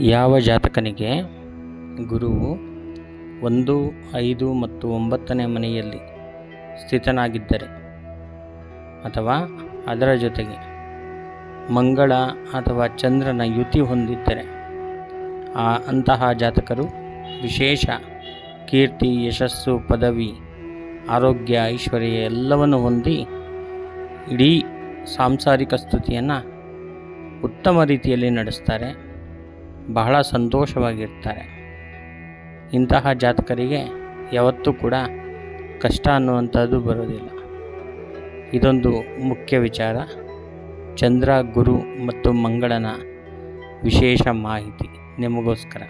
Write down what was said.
ಯಾವ ಜಾತಕನಿಗೆ ಗುರುವು ಒಂದು, ಐದು ಮತ್ತು ಒಂಬತ್ತನೇ ಮನೆಯಲ್ಲಿ ಸ್ಥಿತನಾಗಿದ್ದರೆ ಅಥವಾ ಅದರ ಜೊತೆಗೆ ಮಂಗಳ ಅಥವಾ ಚಂದ್ರನ ಯುತಿ ಹೊಂದಿದ್ದರೆ, ಆ ಅಂತಹ ಜಾತಕರು ವಿಶೇಷ ಕೀರ್ತಿ, ಯಶಸ್ಸು, ಪದವಿ, ಆರೋಗ್ಯ, ಐಶ್ವರ್ಯ ಎಲ್ಲವನ್ನು ಹೊಂದಿ ಇಡೀ ಸಾಂಸಾರಿಕ ಸ್ತುತಿಯನ್ನು ಉತ್ತಮ ರೀತಿಯಲ್ಲಿ ನಡೆಸ್ತಾರೆ. ಬಹಳ ಸಂತೋಷವಾಗಿರ್ತಾರೆ. ಇಂತಹ ಜಾತಕರಿಗೆ ಯಾವತ್ತೂ ಕೂಡ ಕಷ್ಟ ಅನ್ನುವಂಥದ್ದು ಬರೋದಿಲ್ಲ. ಇದೊಂದು ಮುಖ್ಯ ವಿಚಾರ. ಚಂದ್ರ, ಗುರು ಮತ್ತು ಮಂಗಳನ ವಿಶೇಷ ಮಾಹಿತಿ ನಿಮಗೋಸ್ಕರ.